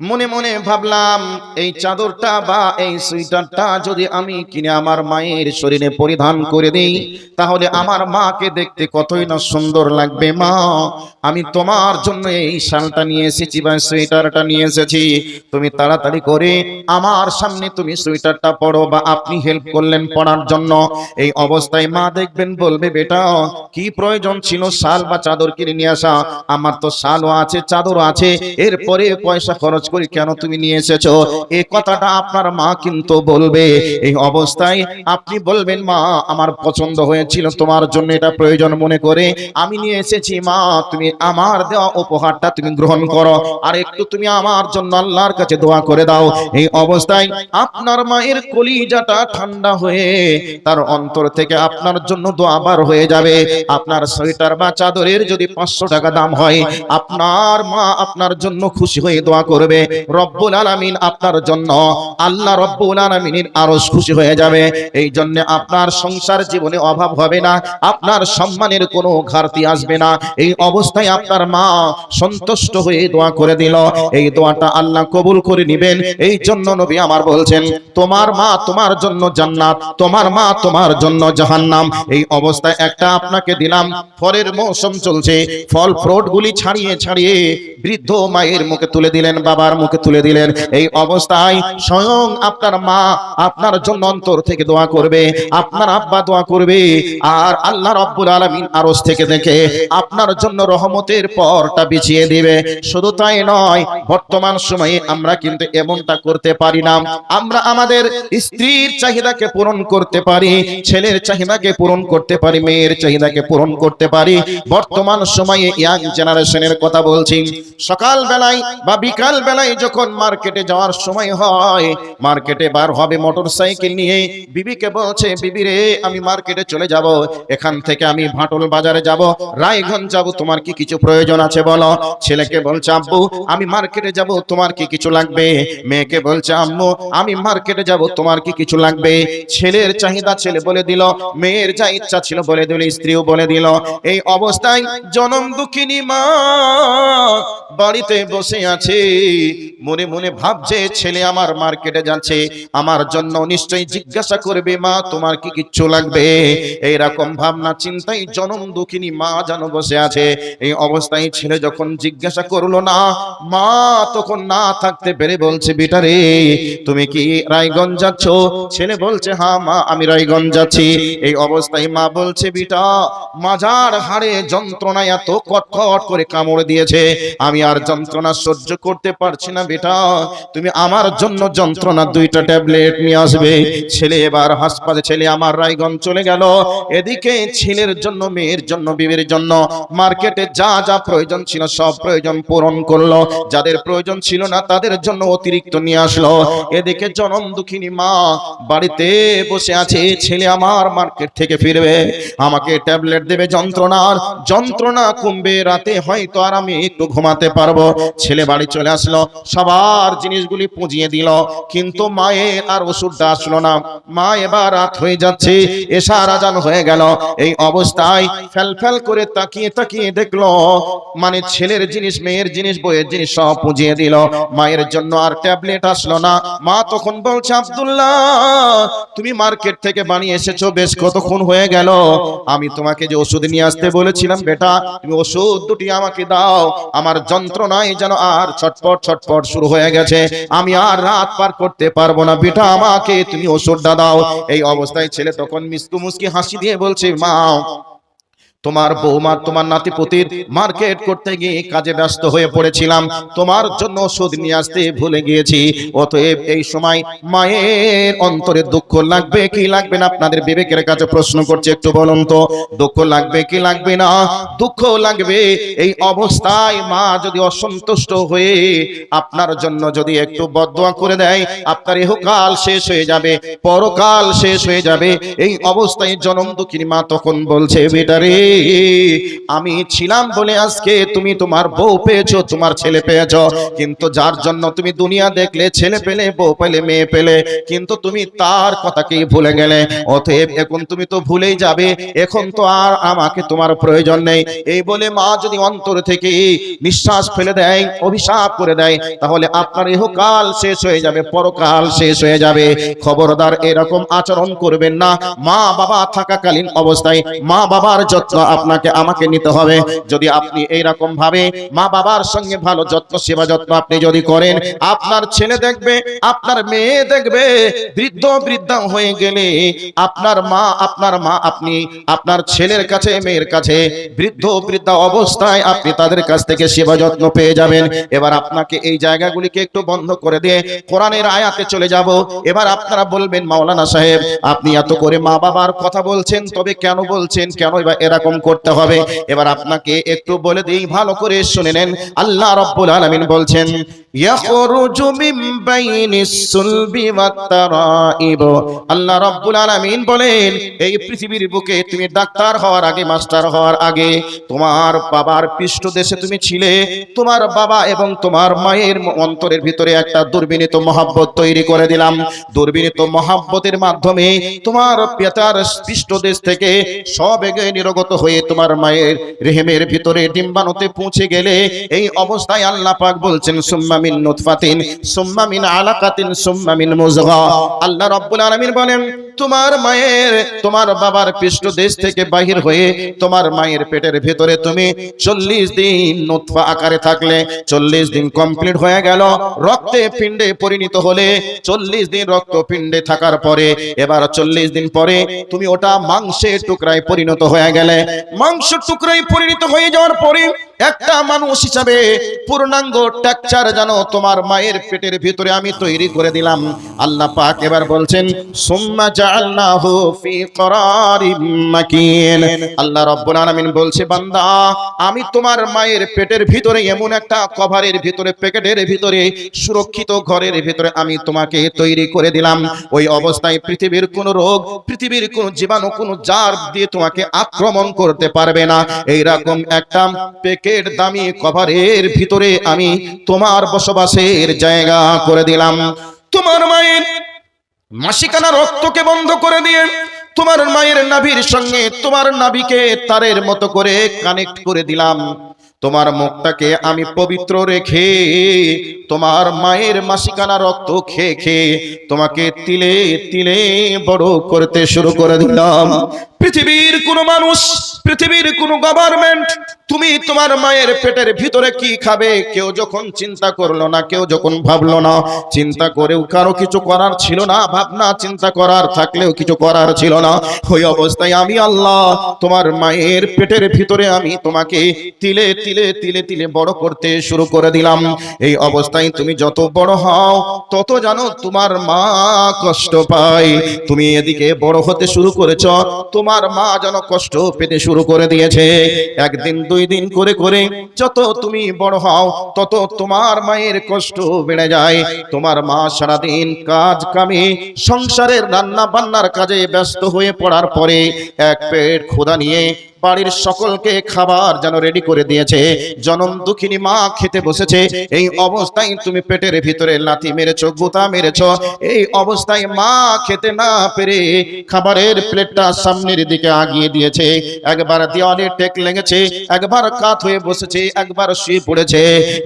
মনে মনে ভাবলাম, এই চাদরটা বা এই সুইটারটা যদি আমি কিনে আমার মায়ের শরীরে পরিধান করে দিই, তাহলে আমার মাকে দেখতে কতই না সুন্দর লাগবে মা। আমি তোমার জন্য এই শালটা নিয়ে এসেছি বা সোয়েটারটা নিয়ে এসেছি। তুমি তাড়াতাড়ি করে আমার সামনে তুমি সোয়েটারটা পড়ো বা আপনি হেল্প করলেন পড়ার জন্য। এই অবস্থায় মা দেখবেন, বলবে, বেটা, কি প্রয়োজন ছিল শাল বা চাদর কিনে নিয়ে আসা? আমার তো শালও আছে, চাদরও আছে। এরপরে পয়সা খরচ করি, কেন তুমি নিয়ে এসেছ? এই কথাটা আপনার মা কিন্তু বলবে। এই অবস্থায় আপনি বলবেন, মা, আমার পছন্দ হয়েছিল, তোমার জন্য এটা প্রয়োজন মনে করে। আমি নিয়ে এসেছি, মা, তুমি আমার দেওয়া উপহারটা তুমি গ্রহণ করো। আর একটু তুমি আমার জন্য আল্লাহর কাছে দোয়া করে দাও। এই অবস্থায় আপনার মায়ের কলিজাটা ঠান্ডা হয়ে তার অন্তর থেকে আপনার জন্য দোয়া বার হয়ে যাবে। আপনার সোয়েটার বা চাদরের যদি পাঁচশো টাকা দাম হয়, আপনার মা আপনার জন্য খুশি হয়ে দোয়া করবে। রব্বুল আলামিন আপনার জন্য আল্লাহ রব্বুল আলামিনের আরও খুশি হয়ে যাবে। এই জন্য আপনার সংসার জীবনে অভাব হবে না, আপনার সম্মানের কোনো ঘাটতি আসবে না। এই অবস্থায় আপনার মা সন্তুষ্ট হয়ে দোয়া করে দিল। এই দোয়াটা আল্লাহ কবুল করে নেবেন। এই জন্য নবী আমার বলছেন, তোমার মা তোমার জন্য জান্নাত, তোমার মা তোমার জন্য জাহান্নাম। এই অবস্থায় একটা আপনাকে দিলাম। ফলের মৌসুম চলছে। ফল ফ্রুট গুলি ছাড়িয়ে ছাড়িয়ে বৃদ্ধ মায়ের মুখে তুলে দিলেন বাবার মুখে তুলে দিলেন। এই অবস্থায় স্বয়ং আপনার মা আপনার জন্য অন্তর থেকে দোয়া করবে, আপনার আব্বা দোয়া করবে, আর আল্লাহ রব্বুল আলামিন আরশ থেকে দেখে আপনার জন্য রহমতের পরটা বিছিয়ে দিবে। শুধু তাই নয়, বর্তমান সময়ে আমরা কিন্তু এমনটা করতে পারি না। আমরা আমাদের স্ত্রীর চাহিদাকে পূরণ করতে পারি, ছেলের চাহিদাকে পূরণ করতে পারি, মেয়ের চাহিদাকে পূরণ করতে পারি। বর্তমান সময়ে ইয়াং জেনারেশনের কথা বলছি। সকাল বেলায় বা বিকাল বেলায় যখন মার্কেটে যাওয়ার সময় হয়, মার্কেটে বার হবে মোটর সাইকেল নিয়ে, বিবিকে বলছে, বিবি রে, আমি মার্কেটে চলে যাব, এখান থেকে আমি ভাটল বাজারে যাব, রায়গঞ্জ যাব, তোমার কি কিছু প্রয়োজন আছে বলো? ছেলেকে বলছে, আব্বু, আমি মার্কেটে যাব, তোমার কি কিছু লাগবে? মেয়েকে বলছে, আম্মু, আমি মার্কেটে যাব, তোমার কি কিছু লাগবে? ছেলের চাহিদা ছেলে বলে দিল, মেয়ের যা ইচ্ছা ছিল বলে দিল, স্ত্রীও বলে দিল, এই অবস্থায় জনম দুঃখিনী মা বাড়িতে বসে আছে। মনে মনে ভাবছে ছেলে আমার মার্কেটে যাচ্ছে আমার জন্য নিশ্চয়ই জিজ্ঞাসা করবে মা তোমার কি কিচ্ছু লাগবে? এইরকম ভাবনা চিন্তাই জনম দুঃখিনী মা যেন বসে আছে। এই অবস্থায় ছেলে যখন জিজ্ঞাসা করল না মা তখন না থাকতে পেরে বলছে বেটা রে তুমি কি রায়গঞ্জ যাচ্ছ? ছেলে বলছে হ্যাঁ মা আমি রায়গঞ্জ যাচ্ছি। এই অবস্থায় মা বলছে বিটা মাজার হাড়ে যন্ত্রণা এত কটকট করে কামড়ে দিয়েছে আমি আর যন্ত্রণা সহ্য করতে পারছি না বেটা। তুমি আমার জন্য যন্ত্রণা দুইটা ট্যাবলেট নিয়ে আসবে। ছেলে এবার হাসপাতালে, ছেলে আমার রায়গঞ্জ চলে গেল। এদিকে ছেলের জন্য, মেয়ের জন্য, বিবির জন্য মার্কেটে যা যা প্রয়োজন ছিল সব প্রয়োজন পূরণ করল। যাদের প্রয়োজন ছিল না তাদের জন্য অতিরিক্ত নিয়ে আসলো। এদিকে জনম দুঃখিনী মা বাড়িতে বসে আছে। ছেলে আমার মার্কেট থেকে ফিরবে। আমাকে ট্যাবলেট দেবে যন্ত্রণার। যন্ত্রণা কমবে, রাতে হয়তো আর আমি একটু ঘুমাতে পারব। ছেলে বাড়ি চলে আসলো। সবার জিনিসগুলি পুঁজিয়ে দিল। কিন্তু মায়ের আর ওষুধটা আসলো না। মা এবার রাত হয়ে যাচ্ছে, এশার আজান হয়ে গেল। এই অবস্থায় ফেল ফেল করে তাকিয়ে তাকিয়ে দেখল মানে ছেলের জিনিস, মেয়ের জিনিস, বইয়ের জিনিস সব পুজিয়ে দিল। মায়ের জন্য আর ট্যাবলেট আসলো না। মা তখন বলছে, আব্দুল্লাহ, তুমি মার্কেট থেকে বানিয়ে এসেছ, বেশ কতক্ষণ হয়ে গেল। আমি তোমাকে যে ওষুধ নিয়ে আসতে বলেছিলাম, বেটা, তুমি ওষুধ দুটি আমাকে দাও। আমার যন্ত্রণায় যেন আর ছটপট ছটপট শুরু হয়ে গেছে। আমি আর রাত পার করতে পারব না। বেটা আমাকে, তুমি ওষুধটা দাও। এই অবস্থায় ছেলে তখন মিসকু মুস্কি হাসি দিয়ে বলছে, মা তোমার বৌমা তোমার নাতিপুতির মার্কেট করতে গিয়ে কাজে ব্যস্ত হয়ে পড়েছিলাম। তোমার জন্য ওষুধ নিয়ে আসতে ভুলে গিয়েছি। অতএব এই সময় মায়ের অন্তরে দুঃখ লাগবে কি লাগবে না আপনাদের বিবেকের কাছে প্রশ্ন করছে একটু বলুন তো। দুঃখ লাগবে কি লাগবে না? দুঃখ লাগবে এই অবস্থায় মা যদি অসন্তুষ্ট হয়ে আপনার জন্য যদি একটু বদোয়া করে দেয়, আপনার ইহকাল শেষ হয়ে যাবে, পরকাল শেষ হয়ে যাবে। এই অবস্থায় জনম দুঃখিনী মা তখন বলছে বেটারে আমি ছিলাম বলে আজকে তুমি তোমার বউ পেয়েছ, তোমার ছেলে পেয়েছ। কিন্তু যার জন্য তুমি দুনিয়া দেখলে, ছেলে পেলে, বউ পেলে, মেয়ে পেলে, কিন্তু তুমি তার কথাকেই ভুলে গেলে? অতএব এখন তুমি তো ভুলেই যাবে, এখন তো আর আমাকে তোমার প্রয়োজন নেই। এই বলে মা যদি অন্তর থেকে নিঃশ্বাস ফেলে দেয়, অভিশাপ করে দেয়, তাহলে আপনার ইহকাল শেষ হয়ে যাবে, পরকাল শেষ হয়ে যাবে। খবরদার এরকম আচরণ করবেন না। মা বাবা থাকাকালীন অবস্থায় মা বাবার যত্ন আপনাকে আমাকে নিতে হবে। যদি আপনি এইরকম ভাবে মা বাবার সঙ্গে ভালো যত্ন সেবা যত্ন আপনি যদি করেন আপনার ছেলে দেখবে আপনার মেয়ে দেখবে বৃদ্ধ বৃদ্ধা হয়ে গেলে আপনার মা আপনার মা আপনি আপনার ছেলের কাছে মেয়ের কাছে বৃদ্ধ বৃদ্ধা অবস্থায় আপনি তাদের কাছ থেকে সেবা যত্ন পেয়ে যাবেন। এবার আপনাকে এই জায়গাগুলিকে একটু বন্ধ করে দিয়ে কোরআনের আয়াতে চলে যাব। এবার আপনারা বলবেন মাওলানা সাহেব আপনি এত করে মা বাবার কথা বলছেন তবে কেন বলছেন কেন এবার এরকম করতে হবে। এবার আপনাকে একটু বলে দিই, ভালো করে শুনে নেন। আল্লাহ রাব্বুল আলামিন বলছেন আল্লাহ রাব্বুল আলামিন বলেন, এই পৃথিবীর বুকে তুমি ডাক্তার হওয়ার আগে, মাস্টার হওয়ার আগে, তোমার বাবার পৃষ্ঠদেশে তুমি ছিলে। তোমার বাবা এবং তোমার মায়ের অন্তরের ভিতরে একটা দুর্বিনীত মহাব্বত তৈরি করে দিলাম। দুর্বিনীত মহাব্বতের মাধ্যমে তোমার পিতার পৃষ্ঠদেশ থেকে সব এগে নিরগত হয়ে তোমার মায়ের রেহেমের ভিতরে ডিম্বাণুতে পৌঁছে গেলে এই অবস্থায় আল্লাহ পাক বলছেন, সুম্মা মিন নুতফাতিন, সুম্মা মিন আলাকাতিন, সুম্মা মিন মুযগা আল্লাহ রাব্বুল আলামিন বলেন তোমার মায়ের, তোমার বাবার পৃষ্ঠ দেশ থেকে বাহির হয়ে তোমার মায়ের পেটের ভেতরে তুমি চল্লিশ দিন নুতফা আকারে থাকলে, চল্লিশ দিন কমপ্লিট হয়ে গেল। রক্তে পিণ্ডে পরিণত হলে চল্লিশ দিন রক্ত পিণ্ডে থাকার পরে, এবার চল্লিশ দিন পরে তুমি ওটা মাংসের টুকরায় পরিণত হয়ে গেলে। মাংস টুকরায় পরিণত হয়ে যাওয়ার পরে একটা মানুষ হিসাবে পূর্ণাঙ্গ টেকচার যেন তোমার মায়ের পেটের ভিতরে আমি তৈরি করে দিলাম। আল্লাহ পাক এবার বলছেন, সুম্মা জাআলনাহু ফি মাকিন। আল্লাহ রাব্বুল আলামিন বলছে, বান্দা, আমি তোমার মায়ের পেটের ভিতরে এমন একটা কভারের ভিতরে, প্যাকেটের ভিতরে, সুরক্ষিত ঘরের ভিতরে আমি তোমাকে তৈরি করে দিলাম। ওই অবস্থায় পৃথিবীর কোনো রোগ, পৃথিবীর কোনো জীবাণু, কোনো জার দিয়ে তোমাকে আক্রমণ করতে পারবে না। এইরকম একটা প্যাকেট দামি কভারের ভিতরে আমি তোমার বসবাসের জায়গা করে দিলাম। তোমার মায়ের মাসিকানা রক্তকে বন্ধ করে দিয়ে তোমার মায়ের নাভির সঙ্গে তোমার নাভিকে তারের মতো করে কানেক্ট করে দিলাম। তোমার মুখটাকে আমি পবিত্র রেখে, তোমার মায়ের মাসিকানা রক্ত খেয়ে খেয়ে তোমাকে তিলে তিলে বড় করতে শুরু করে দিলাম। পৃথিবীর কোনো মানুষ, পৃথিবীর কোনো গভর্নমেন্ট তুমি তোমার মায়ের পেটের ভিতরে কি খাবে, কেউ যখন চিন্তা করল না, কেউ যখন ভাবলো না, চিন্তা করেও কারও কিছু করার ছিল না, ভাবনা চিন্তা করার থাকলেও কিছু করার ছিল না। ওই অবস্থায় আমি আল্লাহ, তোমার মায়ের পেটের ভিতরে আমি তোমাকে তিলে তিলে তিলে তিলে তিলে বড় করতে শুরু করে দিলাম। এই অবস্থায় তুমি যত বড় হও, তত জানো তোমার মা কষ্ট পায়। তুমি এদিকে বড় হতে শুরু করেছ, তোমার মা যেন কষ্ট পেতে শুরু করে দিয়েছে। একদিন, দুই দিন করে করে যত তুমি বড় হও, তত তোমার মায়ের কষ্ট বেড়ে যায়। তোমার মা সারাদিন কাজ কামে, সংসারের রান্না বান্নার কাজে ব্যস্ত হয়ে পড়ার পরে এক পেট ক্ষুধা নিয়ে বাড়ির সকলকে খাবার যেন রেডি করে দিয়েছে। জনম দুঃখিনী মা খেতে বসেছে। এই অবস্থায় তুমি পেটের ভিতরে লাথি মেরেছ, গুতা মেরেছো। এই অবস্থায় মা খেতে না পেরে খাবারের প্লেটটা সামনের দিকে আগিয়ে দিয়েছে। একবার দেওয়ালে টেক লেগেছে, একবার কাত হয়ে বসেছে, একবার শুয়ে পড়েছে।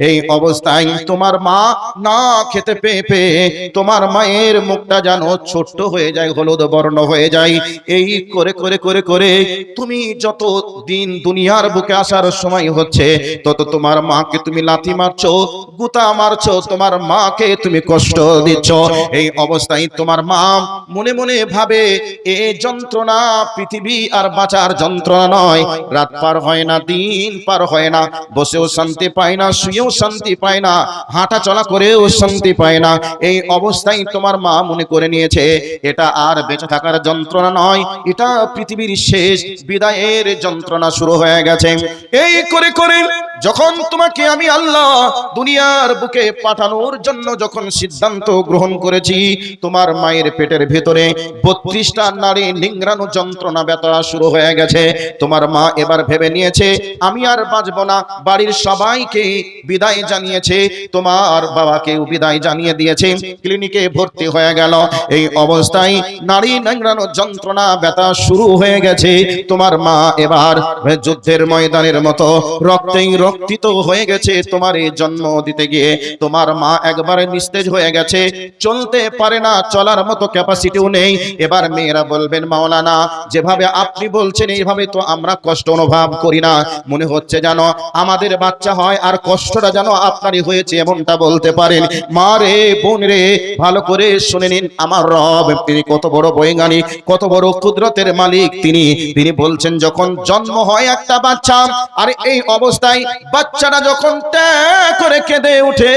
এই অবস্থায় তোমার মা না খেতে পেয়ে পেয়ে তোমার মায়ের মুখটা যেন ছোট্ট হয়ে যায়, হলুদ বর্ণ হয়ে যায়। এই করে করে করে করে তুমি যত দিন দুনিয়ার বুকে আসার সময় হচ্ছে তত তোমার মাকে তুমি লাথি মারছো, গুতা মারছো, তোমার মাকে তুমি কষ্ট দিচ্ছ। এই অবস্থায় তোমার মা মনে মনে ভাবে, এ যন্ত্রণা পৃথিবী আর বাঁচার যন্ত্রণা নয়। রাত পার হয় না, দিন পার হয় না, বসেও শান্তি পায় না, শুয়েও শান্তি পায় না হাঁটা চলা করেও শান্তি পায় না। এই অবস্থায় তোমার মা মনে করে নিয়েছে, এটা আর বেঁচে থাকার যন্ত্রণা নয়, এটা পৃথিবীর শেষ বিদায়ের যন্ত্রণা শুরু হয়ে গেছে। এই করে করে যখন তোমাকে আমি আল্লাহ দুনিয়ার বুকে পাঠানোর জন্য যখন সিদ্ধান্ত গ্রহণ করেছি, তোমার মায়ের পেটের ভেতরে বত্রিশটা নারী নিংরানো যন্ত্রণা ব্যথা শুরু হয়ে গেছে। তোমার মা এবার ভেবে নিয়েছে, আমি আর বাঁচব না, বাড়ির সবাইকে বিদায় জানিয়েছে, তোমার বাবাকেও বিদায় জানিয়ে দিয়েছে। ক্লিনিকে ভর্তি হয়ে গেল। এই অবস্থায় নারী নিংরানো যন্ত্রণা ব্যথা শুরু হয়ে গেছে। তোমার মা এবার যুদ্ধের ময়দানের মতো রক্তেই রক্তিত হয়ে গেছে তোমার এই জন্ম দিতে গিয়ে। তোমার মা একবারে নিস্তেজ হয়ে গেছে। চলতে পারে না, চলার মতো ক্যাপাসিটিও নেই। এবার মেয়েরা বলবেন, মাওলানা, যেভাবে আপনি বলছেন, এইভাবে তো আমরা কষ্ট অনুভব করি না। মনে হচ্ছে যেন আমাদের বাচ্চা হয় আর কষ্টটা যেন আপনারই হয়েছে, এমনটা বলতে পারেন। মা রে, বোন রে, ভালো করে শুনে নিন, আমার রব, তিনি কত বড় বৈজ্ঞানিক, কত বড় কুদরতের মালিক তিনি। তিনি বলছেন, যখন জন্ম হয় একটা বাচ্চা, আর এই অবস্থায় বাচ্চাটা যখন করে কেঁদে উঠে,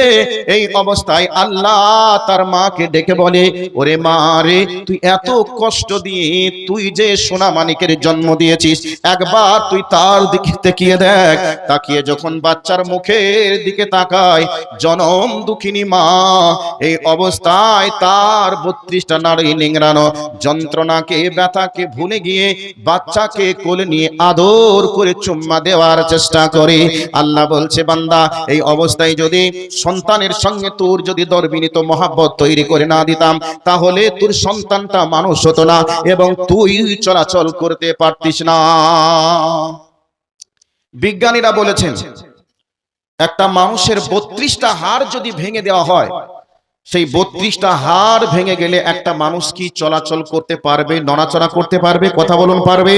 এই অবস্থায় আল্লাহ তার মাকে ডেকে বলে, ওরে মা রে, তুই এত কষ্ট দিয়ে, তুই যে সোনা মানিকের জন্ম দিয়েছিস, একবার তুই তার দিকে তাকিয়ে দেখ। তাকিয়ে যখন বাচ্চার মুখের দিকে তাকায়, জনম দুঃখিনী মা, এই অবস্থায় তার বত্রিশটা নারী নিংড়ানো, যন্ত্রণাকে, ব্যথাকে ভুলে গিয়ে বাচ্চাকে কোলে নিয়ে আদর করে চুম্মা দেওয়ার চেষ্টা করে। আল্লাহ বলছে, বান্দা, এই অবস্থায় যদি সন্তানের সঙ্গে তোর যদি দরবিনীত মহাব্বত তৈরি করে না দিতাম, তাহলে তোর সন্তানটা মানুষ হতো না এবং তুই চলাচল করতে পারতিস না। বিজ্ঞানীরা বলেছেন, একটা মানুষের বত্রিশটা হাড় যদি ভেঙে দেওয়া হয়, সেই বত্রিশটা হাড় ভেঙে গেলে একটা মানুষ কি চলাচল করতে পারবে, নড়াচড়া করতে পারবে, কথা বলুন, পারবে?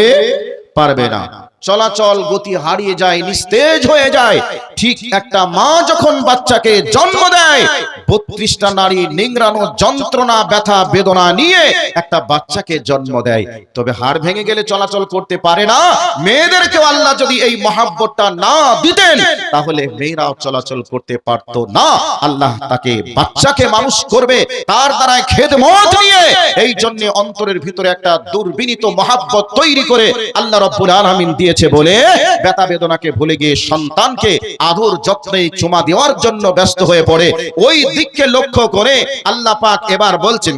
পারবে না। চলাচল গতি হারিয়ে যায়, নিস্তেজ হয়ে যায়। ঠিক একটা মা যখন বাচ্চাকে জন্ম দেয়, বত্রিশটা নারী নিংরানো যন্ত্রণা, ব্যথা, বেদনা নিয়ে একটা বাচ্চাকে জন্ম দেয়। তবে হাড় ভেঙে গেলে চলাচল করতে পারে না। মেয়েদেরকেও আল্লাহ যদি এই মহাব্বতটা না দিতেন, তাহলে মেয়েরাও চলাচল করতে পারতো না। আল্লাহ তাকে বাচ্চাকে মানুষ করবে, তার দ্বারা খেদমত নিয়ে। এই জন্য অন্তরের ভিতরে একটা দুর্বিনীত মহাব্বত তৈরি করে আল্লাহ রব্বুল আলামিন দিয়েছে বলে ব্যথা বেদনাকে ভুলে গিয়ে সন্তানকে আদর যত্নে চুমা দেওয়ার জন্য ব্যস্ত হয়ে পড়ে। ওই দিককে লক্ষ্য করে আল্লাহ পাক এবার বলছেন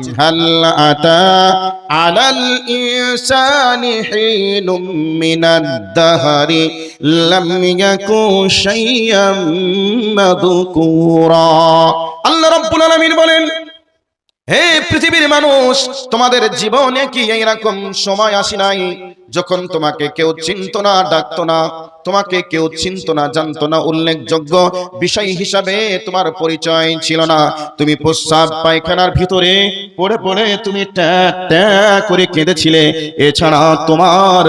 আতা আলাল ইনসানি হিনুম মিনাদ দাহরি লাম ইয়াকু শাইয়াম মাযকুরা। আল্লাহ রাব্বুল আলামিন বলেন হে পৃথিবীর মানুষ, তোমাদের জীবনে কি এইরকম সময় আসি নাই যখন তোমাকে কেউ চিনত না, ডাকতো না? তোমাকে কেউ চিনত না জানতো না উল্লেখযোগ্য বিষয় হিসাবে তোমার পরিচয় ছিল না। তুমি প্রস্রাব পায়খানার ভিতরে পড়ে পড়ে তুমি ট্যা ট্যা করে কেঁদেছিলে। এছাড়া তোমার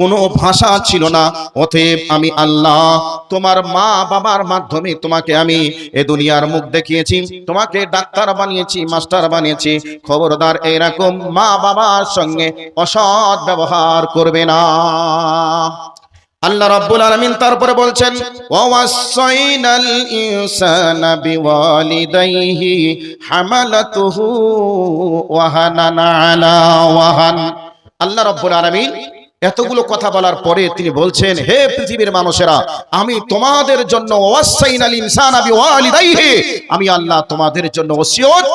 কোনো ভাষা ছিল না। অতএব আমি আল্লাহ তোমার মা বাবার মাধ্যমে তোমাকে আমি এ দুনিয়ার মুখ দেখিয়েছি। তোমাকে ডাক্তার বানিয়েছি মাস্টার বানিয়েছি। খবরদার এরকম মা বাবার সঙ্গে অসৎ ব্যবহার করবে না। আল্লাহ রাব্বুল আলামিন তারপরে বলছেন ওয়াসাইনাল ইনসানা বিওয়ালিদাইহি হামালাতুহু ওয়াহানান আলা ওয়াহান। আল্লাহ রাব্বুল আলামিন এতগুলো কথা বলার পরে তিনি বলছেন, হে পৃথিবীর মানুষেরা, আমি তোমাদের জন্য আমি আল্লাহ তোমাদের জন্য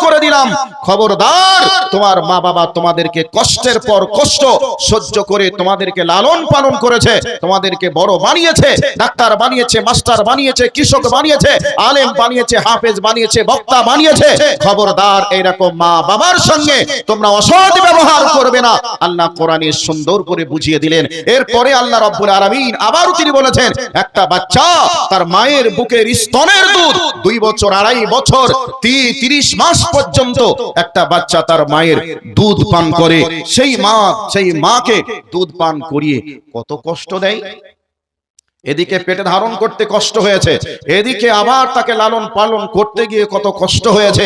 করে দিলাম। খবরদার, তোমার মা বাবা তোমাদেরকে কষ্টের পর কষ্ট সহ্য করে তোমাদেরকে লালন পালন করেছে, তোমাদেরকে বড় বানিয়েছে, ডাক্তার বানিয়েছে, মাস্টার বানিয়েছে, কৃষক বানিয়েছে, আলেম বানিয়েছে, হাফেজ বানিয়েছে, বক্তা বানিয়েছে। খবরদার, এইরকম মা বাবার সঙ্গে তোমরা অসৎ ব্যবহার করবে না। আল্লাহ কোরআনে সুন্দর করে বুঝিয়ে দিলেন। এরপরে আল্লাহ রব্বুল আলামিন আবারও তিনি বলেছেন, একটা বাচ্চা তার মায়ের বুকের স্তনের দুধ দুই বছর, আড়াই বছর তিরিশ মাস পর্যন্ত একটা বাচ্চা তার মায়ের দুধ পান করে। সেই মা, সেই মাকে দুধ পান করিয়ে কত কষ্ট দেয়। এদিকে পেটে ধারণ করতে কষ্ট হয়েছে, এদিকে আবার তাকে লালন পালন করতে গিয়ে কত কষ্ট হয়েছে।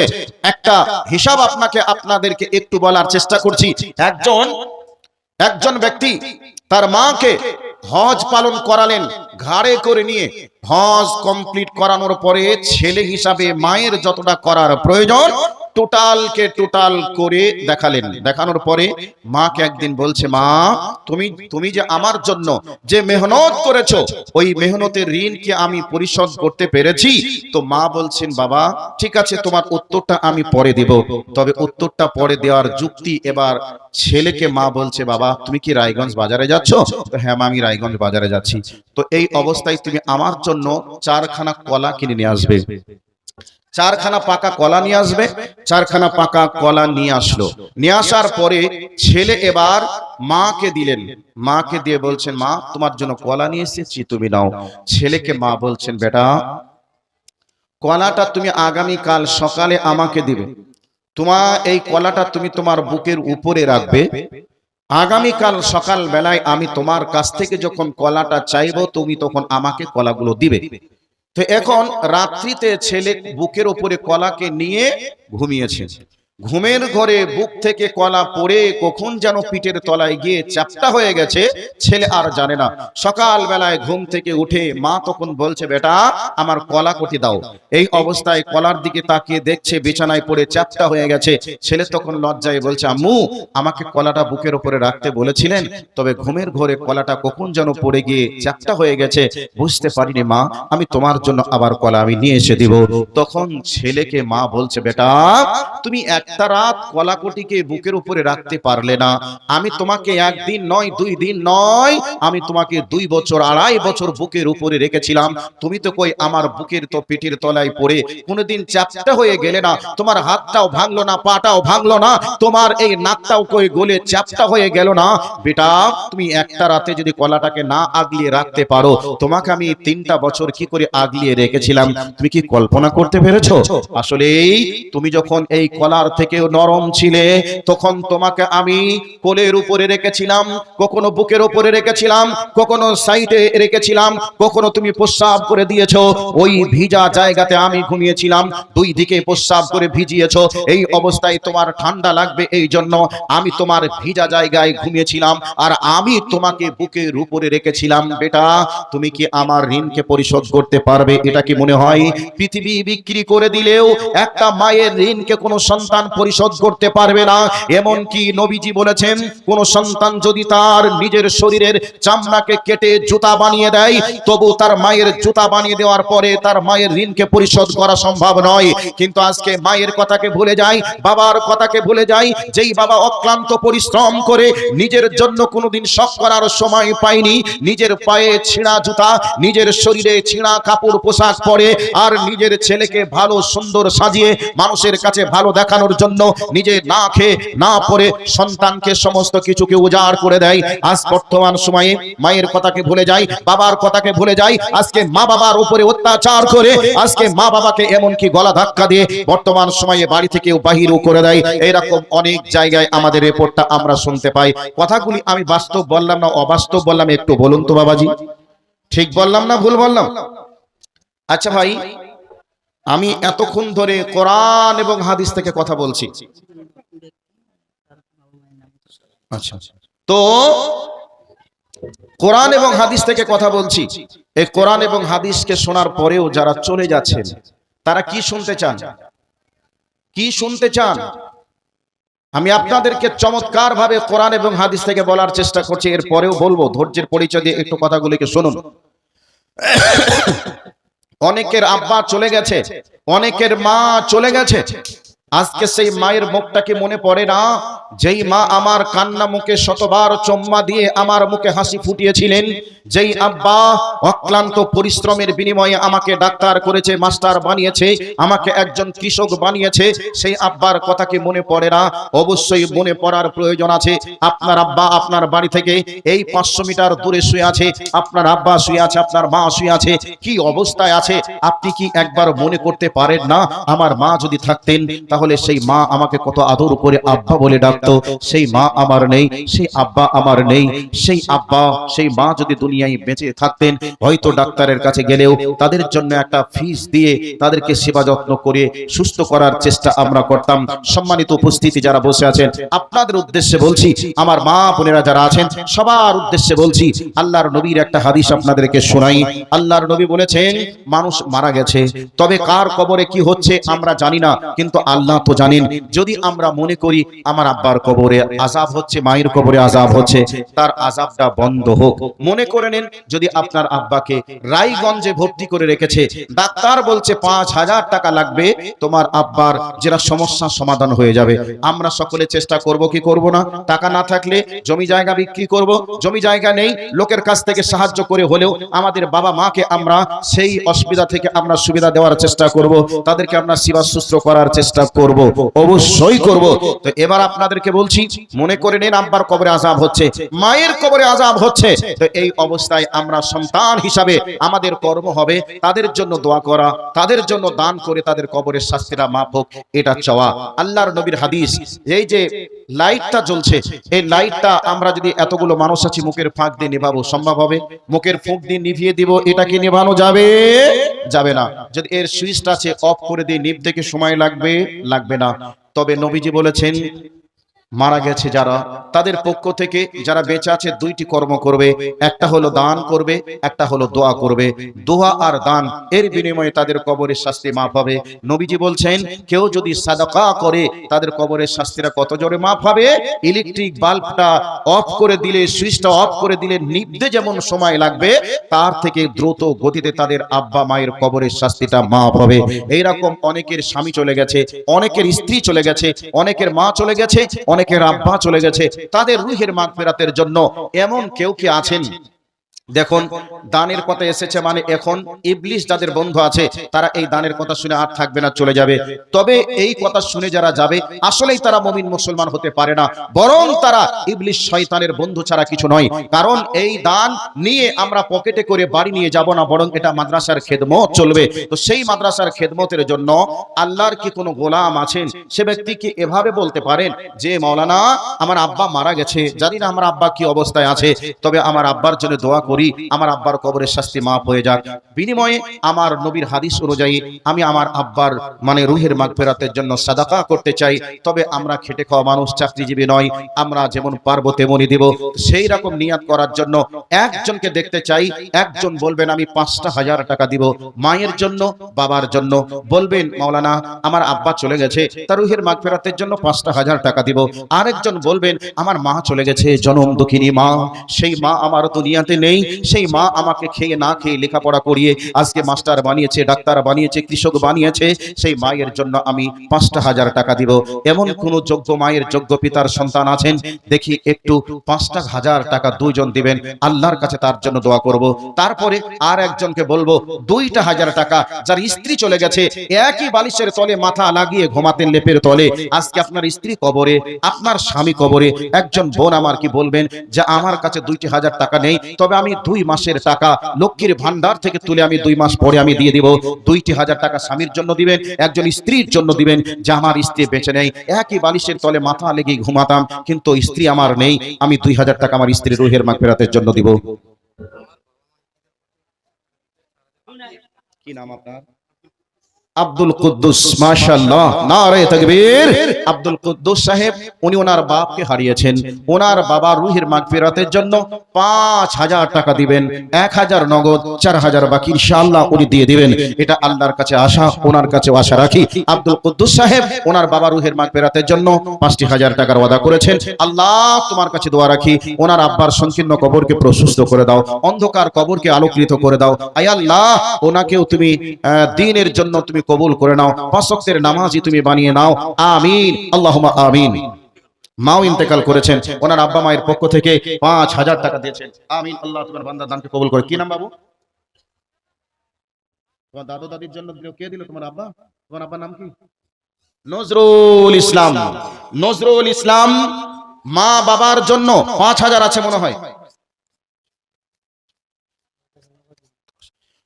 একটা হিসাব আপনাকে, আপনাদেরকে একটু বলার চেষ্টা করছি। একজন একজন ব্যক্তি তার মাকে হজ পালন করালেন, ঘাড়ে করে নিয়ে হজ কমপ্লিট করানোর পরে ছেলে হিসাবে মায়ের যতটা করার প্রয়োজন টোটালকে টোটাল করে দেখালেন। দেখানোর পরে মাকে একদিন বলছে, মা, তুমি তুমি যে আমার জন্য যে মেহনত করেছ, ওই মেহনতের ঋণ কি আমি পরিশোধ করতে পেরেছি? তো মা বলছেন, বাবা, ঠিক আছে, তোমার উত্তরটা আমি পরে দেব। তবে উত্তরটা পরে দেওয়ার যুক্তি এবার ছেলেকে মা বলছে, বাবা, তুমি কি রায়গঞ্জ বাজারে যাচ্ছ? তো হ্যাঁ মা, আমি রায়গঞ্জ বাজারে যাচ্ছি। তো এই অবস্থায় তুমি আমার জন্য চারখানা কলা কিনে নিয়ে আসবে। চারখানা পাকা কলা নিয়ে আসবে, চারখানা পাকা কলা নিয়ে আসলো। নিয়ে আসার পরে ছেলে এবার মাকে দিলেন। মাকে দিয়ে বলছেন, মা, তোমার জন্য কলা নিয়ে এসেছি, তুমি নাও। ছেলেকে মা বলছেন, বেটা, কলাটা তুমি আগামী কাল সকালে আমাকে দিবে। তোমার এই কলাটা তুমি তোমার বুকের উপরে রাখবে। আগামীকাল সকাল বেলায় আমি তোমার কাছ থেকে যখন কলাটা চাইব, তুমি তখন আমাকে কলাগুলো দিবে। তো এখন রাত্রিতে ছেলে বুকের ওপরে কলাকে নিয়ে ঘুমিয়েছে। ঘুমের ঘরে বুক থেকে কলা পড়ে কখন যেন পিঠের তলায় গিয়ে চাপটা হয়ে গেছে, ছেলে আর জানে না। সকাল বেলায় ঘুম থেকে উঠে মা তখন বলছে, বেটা, আমার কলা কটি দাও। এই অবস্থায় কলার দিকে তাকিয়ে দেখছে, বিছানায় পড়ে চাপটা হয়ে গেছে। ছেলে তখন লজ্জায় বলছে, আম্মু, আমাকে কলাটা বুকের উপরে রাখতে বলেছিলেন, তবে ঘুমের ঘরে কলাটা কখন যেন পড়ে গিয়ে চাপটা হয়ে গেছে, বুঝতে পারিনি মা, আমি তোমার জন্য আবার কলা আমি নিয়ে এসে দিব। তখন ছেলেকে মা বলছে, বেটা, তুমি একটা রাত কলাকটিকে বুকের উপরে রাখতে পারলে না। আমি তোমাকে একদিন নয়, দুই দিন নয়, আমি তোমাকে দুই বছর, আড়াই বছর বুকের উপরে রেখেছিলাম। তুমি তো কই আমার বুকের তো পিঠের তলায় পড়ে, কোনোদিন চাপটা হয়ে গেলে না, তোমার হাতটাও ভাঙলো না, পাটাও ভাঙলো না, তোমার এই নাকটাও কই গলে চাপটা হয়ে গেল না। বেটা, তুমি একটা রাতে যদি কলাটাকে না আগলিয়ে রাখতে পারো, তোমাকে আমি তিনটা বছর কি করে আগলিয়ে রেখেছিলাম? তুমি কি কল্পনা করতে পেরেছ? আসলেই তুমি যখন এই কলার থেকেও নরম ছিলে, তখন তোমাকে আমি কোলের উপরে রেখেছিলাম, কখনো বুকের উপরে রেখেছিলাম, কখনো সাইডে রেখেছিলাম, কখনো তুমি প্রস্রাব করে দিয়েছ, ওই ভিজা জায়গাতে আমি ঘুমিয়েছিলাম, দুই দিকে প্রস্রাব করে ভিজিয়েছো, এই অবস্থায় তোমার ঠান্ডা লাগবে এই জন্য আমি তোমার ভিজা জায়গায় ঘুমিয়েছিলাম, আর আমি তোমাকে বুকের উপরে রেখেছিলাম, বেটা, তুমি কি আমার ঋণকে পরিশোধ করতে পারবে, এটা কি মনে হয়? পৃথিবী বিক্রি করে দিলেও একটা মায়ের ঋণকে কোনো সন্তান পরিশোধ করতে পারবে না। এমন কি নবীজি বলেছেন, কোন সন্তান যদি তার নিজের শরীরের চামড়াকে কেটে জুতা বানিয়ে দেয়, তবু তার মায়ের জুতা বানিয়ে দেওয়ার পরে তার মায়ের ঋণকে পরিশোধ করা সম্ভব নয়। কিন্তু আজকে মায়ের কথাকে ভুলে যাই, বাবার কথাকে ভুলে যাই, যেই বাবা অক্লান্ত পরিশ্রম করে নিজের জন্য কোনোদিন শখ করার সময় পায়নি, নিজের পায়ে ছিঁড়া জুতা, নিজের শরীরে ছিঁড়া কাপড় পোশাক পরে, আর নিজের ছেলেকে ভালো সুন্দর সাজিয়ে মানুষের কাছে ভালো দেখানোর জন্য নিজে না খেয়ে, না পরে সন্তানকে সমস্ত কিছুকে উজাড় করে দেয়। আজ বর্তমান সময়ে মায়ের কথাকে ভুলে যায় বাবার কথাকে ভুলে যায় আজকে মা বাবার উপরে অত্যাচার করে, আজকে মা বাবাকে এমনকি গলা ধাক্কা দিয়ে বর্তমান সময়ে বাড়ি থেকে বাহিরও করে দেয়। এরকম অনেক জায়গায় আমাদের রিপোর্টটা আমরা শুনতে পাই। কথাগুলি আমি বাস্তব বললাম না, অবাস্তব বললাম একটু বলুন তো বাবাজি। ঠিক বললাম না ভুল বললাম? আচ্ছা ভাই আমি এতক্ষণ ধরে কোরআন এবং হাদিস থেকে কথা বলছি। আচ্ছা। তো কোরআন এবং হাদিস থেকে কথা বলছি। এই কোরআন এবং হাদিসকে শোনার পরেও যারা চলে যাচ্ছেন, তারা কি শুনতে চান? কি শুনতে চান? আমি আপনাদেরকে চমৎকার ভাবে কোরআন এবং হাদিস থেকে বলার চেষ্টা করছি। এর পরেও বলব, ধৈর্যের পরিচয় দিয়ে একটু কথাগুলিকে শুনুন। অনেকের আব্বা চলে গেছে অনেকের মা চলে গেছে। আজকে সেই মায়ের মুখটাকে মনে পড়ে না? যেই মা আমার কান্না মুখে শতবার চম্মা দিয়ে আমার মুখে হাসি ফুটিয়েছিলেন যেই আব্বা অক্লান্ত পরিশ্রমের বিনিময়ে আমাকে ডাক্তার করেছে মাস্টার বানিয়েছে আমাকে একজন কৃষক বানিয়েছে সেই আব্বার কথা কি মনে পড়ে না অবশ্যই মনে পড়ার প্রয়োজন আছে আপনার আব্বা আপনার বাড়ি থেকে এই পাঁচশো মিটার দূরে শুয়ে আছে। আপনার আব্বা শুয়ে আছে আপনার মা শুয়ে আছে কি অবস্থায় আছে আপনি কি একবার মনে করতে পারেন না আমার মা যদি থাকতেন তাহলে সেই মা আমাকে কত আদর করে আব্বা বলে ডাকতো, সেই মা আমার নেই, সেই আব্বা আমার নেই, সেই আব্বা, সেই মা যদি দুনিয়ায় বেঁচে থাকতেন, হয়তো ডাক্তারের কাছে গেলেও তাদের জন্য একটা ফিস দিয়ে তাদেরকে সেবা যত্ন করে সুস্থ করার চেষ্টা আমরা করতাম। সম্মানিত উপস্থিতি যারা বসে আছেন, আপনাদের উদ্দেশ্যে বলছি, আমার মা বোনেরা যারা আছেন, সবার উদ্দেশ্যে বলছি, আল্লাহর নবীর একটা হাদিস আপনাদেরকে শোনাই। আল্লাহর নবী বলেছেন, মানুষ মারা গেছে, তবে কার কবরে কি হচ্ছে আমরা জানি না, কিন্তু আল্লাহ আল্লাহ তো জানেন, যদি আমরা মনে করি আমার আব্বার কবরে আজাব হচ্ছে, মায়ের কবরে আজাব হচ্ছে, তার আজাবটা বন্ধ হোক। মনে করে নেন, যদি আপনার আব্বাকে রায়গঞ্জে ভর্তি করে রেখেছে, ডাক্তার বলছে পাঁচ হাজার টাকা লাগবে, তোমার আব্বার যেটা সমস্যা সমাধান হয়ে যাবে। আমরা সকলে চেষ্টা করব কি করব না? টাকা না থাকলে জমি জায়গা বিক্রি করব, জমি জায়গা নেই, লোকের কাছ থেকে সাহায্য করে হলেও আমাদের বাবা মাকে আমরা সেই অসুবিধা থেকে আমরা সুবিধা দেওয়ার চেষ্টা করব, তাদেরকে আমরা সেবা শুশ্র করার চেষ্টা করব অবশ্যই করব। তো এবার আপনাদেরকে বলছি, মনে করে নিন আব্বার কবরে আজাব হচ্ছে, মায়ের কবরে আজাব হচ্ছে। তো এই অবস্থায় আমরা সন্তান হিসাবে আমাদের কর্ম হবে, তাদের জন্য দোয়া করা, তাদের জন্য দান করে তাদের কবরের শাস্তিটা মাপ হোক, এটা চাওয়া। আল্লাহর নবীর হাদিস, এই যে লাইটটা জ্বলছে। এই লাইটটা আমরা যদি এতগুলো মানুষ আছি, মুখের ফাঁক দিয়ে নেভাবো, সম্ভব হবে? মুখের ফুঁক দিয়ে নিভিয়ে দিব, এটা কি নেভানো যাবে? যাবে না। যদি এর সুইচটা আছে অফ করে দিয়ে নিভ থেকে সময় লাগবে? লাগবে না। তবে নবীজি বলেছেন মারা গেছে যারা, তাদের পক্ষ থেকে যারা বেঁচে আছে দুইটি কর্ম করবে, একটা হলো দান করবে, একটা হলো দোয়া করবে। দোয়া আর দান, এর বিনিময়ে তাদের কবরের শাস্তি মাফ হবে। নবীজি বলছেন, কেউ যদি সাদাকা করে, তাদের কবরের শাস্তিরা কত জোরে মাফ হবে? ইলেকট্রিক বাল্বটা অফ করে দিলে, সুইচটা অফ করে দিলে নিভতে যেমন সময় লাগবে, তার থেকে দ্রুত গতিতে তাদের আব্বা মায়ের কবরের শাস্তিটা মাফ হবে। এইরকম অনেকের স্বামী চলে গেছে, অনেকের স্ত্রী চলে গেছে, অনেকের মা চলে গেছে অনেকের আব্বা চলে গেছে। তাদের রুহের মাগফিরাতের জন্য এমন কেউ কি আছেন? দেখুন, দানের কথা এসেছে মানে এখন ইবলিশ যাদের বন্ধু আছে, তারা এই দানের কথা শুনে আর থাকবে না, চলে যাবে। তবে এই কথা শুনে যারা যাবে, আসলেই তারা মমিন মুসলমান হতে পারে না। বরং তারা ইবলিশ শয়তানের বন্ধু ছাড়া কিছু নয়। কারণ এই দান নিয়ে আমরা পকেটে করে বাড়ি নিয়ে যাব না, বরং এটা মাদ্রাসার খেদমত চলবে। তো সেই মাদ্রাসার খেদমতের জন্য আল্লাহর কি কোনো গোলাম আছেন? সে ব্যক্তি কি এভাবে বলতে পারেন যে, মাওলানা, আমার আব্বা মারা গেছে। জানি না আমার আব্বা কি অবস্থায় আছে, তবে আমার আব্বার জন্য দোয়া করি। আমার আব্বার কবরের শাস্তি মাফ হয়ে যাক। বিনিময়ে আমার নবীর হাদিস অনুযায়ী আমি আমার আব্বার মানে রুহের মাগফিরাতের জন্য সাদাকা করতে চাই। তবে আমরা খেটে খাওয়া মানুষ, চাকরিজীবী নয়। আমরা যেমন পারব তেমনই দিব। সেই রকম নিয়াত করার জন্য একজনকে দেখতে চাই। একজন বলবেন, আমি পাঁচটা হাজার টাকা দিব মায়ের জন্য, বাবার জন্য। বলবেন, মাওলানা, আমার আব্বা চলে গেছে তার রুহের মাগফিরাতের জন্য পাঁচটা হাজার টাকা দিব। আরেকজন বলবেন, আমার মা চলে গেছে, জনম দুঃখিনী মা। সেই মা আমার দুনিয়াতে নেই সেই মা আমাকে খেয়ে না খেয়ে লেখাপড়া করিয়ে আজকে মাস্টার বানিয়েছে, ডাক্তার বানিয়েছে, কৃষক বানিয়েছে, সেই মায়ের জন্য আমি পাঁচটা হাজার টাকা দিব। এমন কোন যোগ্য মায়ের যোগ্য পিতার সন্তান আছেন? দেখি একটু পাঁচটা হাজার টাকা দুইজন দিবেন, আল্লাহর কাছে তার জন্য দোয়া করব। তারপরে আর একজনকে বলব, দুইটা হাজার টাকা, যার স্ত্রী চলে গেছে, একই বালিশের তলে মাথা লাগিয়ে ঘুমাতেন লেপের তলে। আজকে আপনার স্ত্রী কবরে, আপনার স্বামী কবরে, একজন বোন আমার কি বলবেন যে আমার কাছে দুইটি হাজার টাকা নেই, তবে আমি দুই মাসের টাকা লক্ষ্মীর ভান্ডার থেকে তুলে আমি দুই মাস পরে আমি দিয়ে দিব। দুইটি হাজার টাকা স্বামীর জন্য দিবেন, একজন স্ত্রীর জন্য দিবেন। যে আমার স্ত্রী বেঁচে নেই, একই বালিশের তলে মাথা লেগে ঘুমাতাম, কিন্তু স্ত্রী আমার নেই, আমি দুই হাজার টাকা আমার স্ত্রী রুহের মাগফিরাতের জন্য দিব। কি নাম আপনার? আব্দুল কুদ্দুস, মাশাআল্লাহ, নারে তাকবীর। আব্দুল কুদ্দুস সাহেব, উনি ওনার বাপকে হারিয়েছেন। ওনার বাবার রুহের মাগফিরাতের জন্য পাঁচ হাজার টাকা দিবেন, এক হাজার নগদ, চার হাজার বাকি ইনশাআল্লাহ উনি দিয়ে দিবেন। এটা আল্লাহর কাছে আশা, ওনার কাছে আশা রাখি। আব্দুল কুদ্দুস সাহেব, ওনার বাবা রুহের মাগফিরাতের জন্য পাঁচটি হাজার টাকার ওয়াদা করেছেন। আল্লাহ, তোমার কাছে দোয়া রাখি, ওনার আব্বার সংকীর্ণ কবরকে প্রশস্ত করে দাও, অন্ধকার কবরকে আলোকিত করে দাও। আয় আল্লাহ, ওনাকেও তুমি দিনের জন্য তুমি কবুল করে নাও, পাঁচ ওয়াক্তের নামাজি তুমি বানিয়ে নাও। আমিন। আল্লাহুম্মা আমিন। মাও ইন্তেকাল করেছেন। ওনার আব্বা মায়ের পক্ষ থেকে পাঁচ হাজার টাকা দিয়েছেন। আমিন। আল্লাহ তোমার বান্দার দানকে কবুল করে। কি নাম বাবু? তোমার দাদু দাদির জন্য কে দিল তোমার আব্বা? তোমার আব্বার নাম কি? নজরুল ইসলাম। নজরুল ইসলাম মা বাবার জন্য পাঁচ হাজার আছে মনে হয়।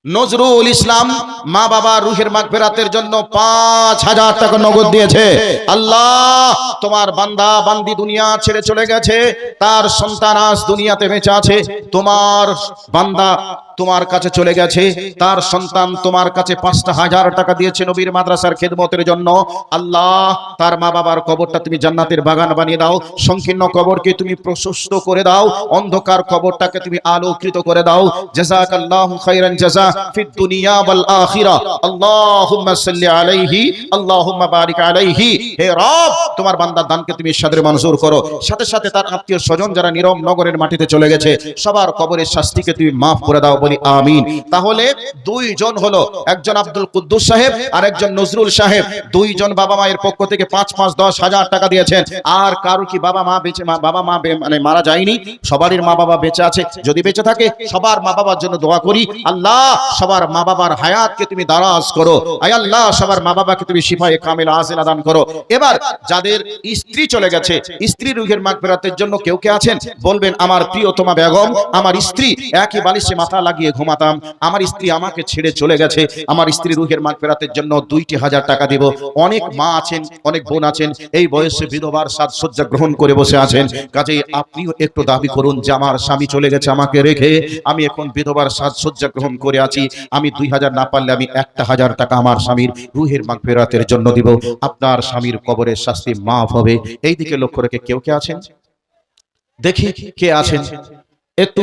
নজরুল ইসলাম মা বাবা রুহের মাগফিরাতের জন্য পাঁচ হাজার টাকা নগদ দিয়েছে। আল্লাহ, তোমার বান্দা বান্দি দুনিয়া ছেড়ে চলে গেছে, তার সন্তান আজ দুনিয়াতে বেঁচে আছে, তোমার বান্দা তোমার কাছে চলে গেছে। তার সন্তান তোমার কাছে পাঁচটা হাজার টাকা দিয়েছে নবীর মাদ্রাসার খেদমতের জন্য। আল্লাহ, তার মা বাবার কবরটা তুমি জান্নাতের বাগান বানিয়ে দাও। সংকীর্ণ কবরকে তুমি প্রশস্ত করে দাও। অন্ধকার কবরটাকে তুমি আলোকিত করে দাও। জাযাকাল্লাহু খাইরান জাযা ফিদ দুনিয়া ওয়াল আখিরা। আল্লাহুম্মা সাল্লি আলাইহি, আল্লাহুম্মা বারিক আলাইহি। হে রব, তোমার বান্দার দানকে তুমি সাদরে মঞ্জুর করো। সাথে সাথে তার আত্মীয় স্বজন যারা নীরব নগরের মাটিতে চলে গেছে, সবার কবরের শাস্তিকে তুমি মাফ করে দাও। বলি আমিন। তাহলে দুইজন হলো একজন আব্দুল কুদ্দুস সাহেব আর একজন নজরুল সাহেব। দুইজন বাবা মায়ের পক্ষ থেকে পাঁচ পাঁচ, দশ হাজার টাকা দিয়েছেন। আর কারও কি বাবা মা বেঁচে বাবা মা মানে মারা যায়নি? সবারই মা বাবা বেঁচে আছে। যদি বেঁচে থাকে, সবার মা বাবার জন্য দোয়া করি। আল্লাহ, সবার মা বাবার হায়াতকে তুমি দারাজ করো। আয় আল্লাহ, সবার মা বাবাকে তুমি শিফায়ে কামিল আজিলা দান করো। এবার যাদের স্ত্রী চলে গেছে, স্ত্রী রুহের মাগফিরাতের জন্য কেউ কে আছেন? বলবেন, আমার প্রিয়তমা বেগম, আমার স্ত্রী একই বালিশে মাথা লাগিয়ে ঘুমাতাম। আমার স্ত্রী আমাকে ছেড়ে চলে গেছে। আমার স্ত্রী রুহের মাগফিরাতের জন্য দুইটি হাজার টাকা দিব। অনেক মা আছেন, অনেক বোন আছেন। এই বয়সে বিধবার সাজসজ্জা গ্রহণ করে বসে আছেন। কাজেই আপনিও একটু দাবি করুন যে আমার স্বামী চলে গেছে আমাকে রেখে। আমি এখন বিধবার সাজসজ্জা গ্রহণ করে আছি। আমি দুই হাজার না পারলে আমি একটা হাজার টাকা আমার স্বামীর রুহের মাগফিরাতের জন্য দিব। আপনার স্বামীর কবরের শাস্তি মাফ হবে। এই দিকে লক্ষ্য রেখে কেউ কে আছেন? দেখি কে আছেন। একটু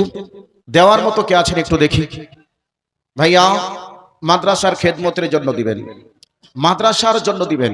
দেওয়ার মতো কে আছেন একটু দেখি। ভাইয়া মাদ্রাসার খেদমতের জন্য দিবেন। মাদ্রাসার জন্য দিবেন।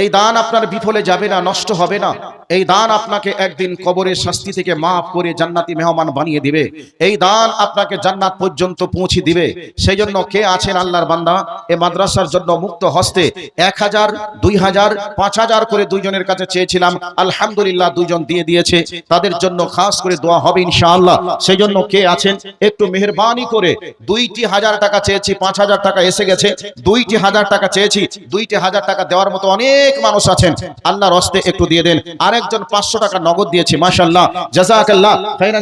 এই দান আপনার বিফলে যাবে না, নষ্ট হবে না। এই দান আপনাকে একদিন কবরের শাস্তি থেকে মাফ করে জান্নাতি মেহমান বানিয়ে দিবে। এই দান আপনাকে জান্নাত পর্যন্ত পৌঁছে দিবে। সেই জন্য কে আছেন আল্লাহর বান্দা? এ মাদ্রাসার জন্য মুক্ত হস্তে এক হাজার, দুই হাজার, পাঁচ হাজার করে দুইজনের কাছে চেয়েছিলাম। আলহামদুলিল্লাহ দুইজন দিয়ে দিয়েছে। তাদের জন্য খাস করে দোয়া হবে ইনশাআল্লাহ। সেই জন্য কে আছেন? একটু মেহরবানি করে দুইটি হাজার টাকা চেয়েছি, পাঁচ হাজার টাকা এসে গেছে। দুইটি হাজার টাকা চেয়েছি, দুইটি হাজার টাকা দেওয়ার মতো অনেক মানুষ আছেন। আল্লাহর হস্তে একটু দিয়ে দেন। আরেকজন পাঁচশো টাকা নগদ দিয়েছি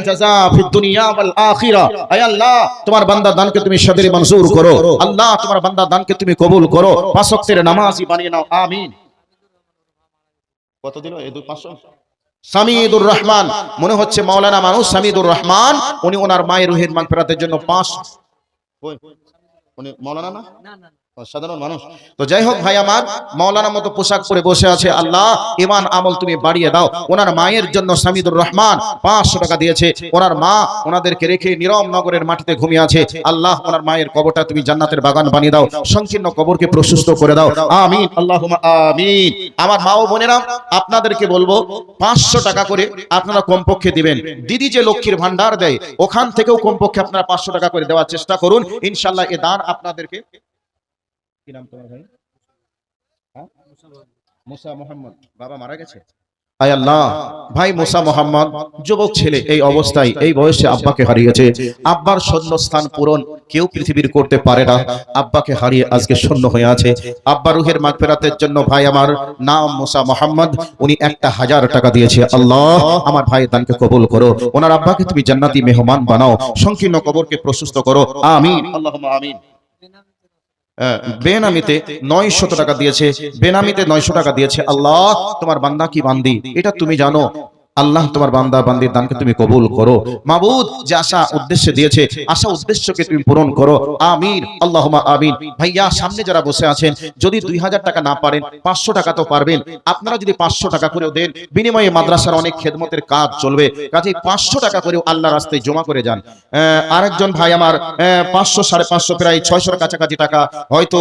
জাযা ফিদ দুনিয়া ওয়াল আখিরা। আয় আল্লাহ, তোমার বান্দা দানকে তুমি সাদরে মঞ্জুর করো। আল্লাহ, তোমার বান্দা দানকে তুমি কবুল করো। পাঁচ ওয়াক্তের বানিয়ে নাও। আমিন। কত এই দুই সামিদুর রহমান। মনে হচ্ছে মাওলানা মানুষ সামিদুর রহমান। উনি ওনার মায়ের রুহের মাগফিরাতের জন্য পাঁচ উনি মাওলানা না। সাধারণ মানুষ। তো যাই হোক ভাই আমার মাওলানা মতো পোশাক পরে বসে আছে আল্লাহ, ইমান আমল তুমি বাড়িয়ে দাও। ওনার মায়ের জন্য সামিদুর রহমান পাঁচশো টাকা দিয়েছে। ওনার মা ওনাদেরকে রেখে নিরম নগরের মাটিতে ঘুমিয়ে আছে। আল্লাহ ওনার মায়ের কবরটা তুমি জান্নাতের বাগান বানিয়ে দাও। সংকীর্ণ কবরকে প্রশস্ত করে দাও। আমিন আল্লাহ আমিন। আমার মা ও বোনেরা, আপনাদেরকে বলব, পাঁচশো টাকা করে আপনারা কমপক্ষে দিবেন। দিদি যে লক্ষ্মীর ভান্ডার দেয়, ওখান থেকেও কমপক্ষে আপনারা পাঁচশো টাকা করে দেওয়ার চেষ্টা করুন। ইনশাল্লাহ এ দান আপনাদেরকে কি নাম তোমার ভাই? হ্যাঁ? মুসা মোহাম্মদ। বাবা মারা গেছে? আয় আল্লাহ। ভাই মুসা মোহাম্মদ যুবক ছেলে এই অবস্থায় এই বয়সে আব্বাকে হারিয়েছে। আব্বার শূন্যস্থান পূরণ কেউ পৃথিবীর করতে পারে না। আব্বাকে হারিয়ে আজকে শূন্য হয়ে আছে। আব্বা রুহের মাগফিরাতের জন্য ভাই আমার নাম মুসা মোহাম্মদ। উনি একটা হাজার টাকা দিয়েছে। আল্লাহ আমার ভাই দানকে কবুল করো। ওনার আব্বাকে তুমি জান্নাতি মেহমান বানাও। সংকীর্ণ কবরকে প্রশস্ত করো। আমিন। আল্লাহুম্মা আমিন। বেনামিতে নয়শত টাকা দিয়েছে, বেনামিতে নয়শো টাকা দিয়েছে আল্লাহ, তোমার বান্দা কি বান্দি? এটা তুমি জানো। আল্লাহ তোমার বান্দা, বান্দির দানকে তুমি কবুল করো। মাবুদ যে আশা, উদ্দেশ্যে দিয়েছে, আশা, উদ্দেশ্যকে তুমি পূরণ করো। আমিন আল্লাহ আমিন। ভাইয়া, সামনে যারা বসে আছেন, যদি দুই হাজার টাকা না পারেন, পাঁচশো টাকা তো পারবেন। আপনারা যদি পাঁচশো টাকা করেও দেন, বিনিময়ে মাদ্রাসার অনেক খেদমতের কাজ চলবে। কাজে পাঁচশো টাকা করেও আল্লাহ রাস্তায় জমা করে যান। আরেকজন ভাই আমার পাঁচশো, সাড়ে পাঁচশো, প্রায় ছয়শোর কাছাকাছি টাকা, হয়তো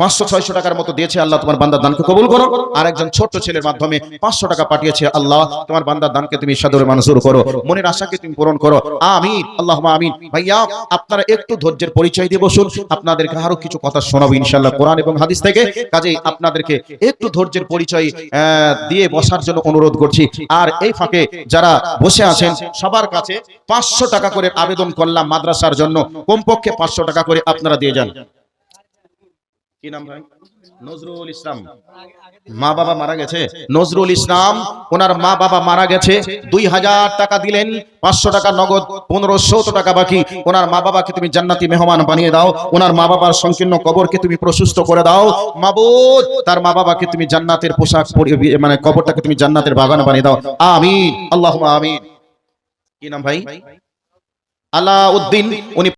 পাঁচশো, ছয়শো টাকার মতো দিয়েছে আল্লাহ, তোমার বান্দার দানকে কবুল করো। আর একজন ছোট্ট ছেলের মাধ্যমে পাঁচশো টাকা পাঠিয়েছে আল্লাহ, তোমার বান্দার দানকে তুমি সাদরে মনজুর করো। মনের আশাকে তুমি পূরণ করো। আমিন আল্লাহ আমিন। ভাইয়া, আপনারা একটু ধৈর্যের পরিচয় দিয়ে বসুন। আপনাদেরকে আরও কিছু কথা শোনাবো ইনশাল্লাহ কোরআন এবং হাদিস থেকে। কাজেই আপনাদেরকে একটু ধৈর্যের পরিচয় দিয়ে বসার জন্য অনুরোধ করছি। আর এই ফাঁকে যারা বসে আছেন, সবার কাছে পাঁচশো টাকা করে আবেদন করলাম মাদ্রাসার জন্য। কমপক্ষে পাঁচশো টাকা করে আপনারা দিয়ে যান। কবরকে তুমি প্রশস্ত করে দাও। মাবুদ, তার মা বাবাকে তুমি জান্নাতের পোশাক মানে কবরটাকে তুমি জান্নাতের বাগান বানিয়ে দাও। আমিন। আল্লাহ আমিন। কি নাম ভাই? আলাউদ্দিন, উনি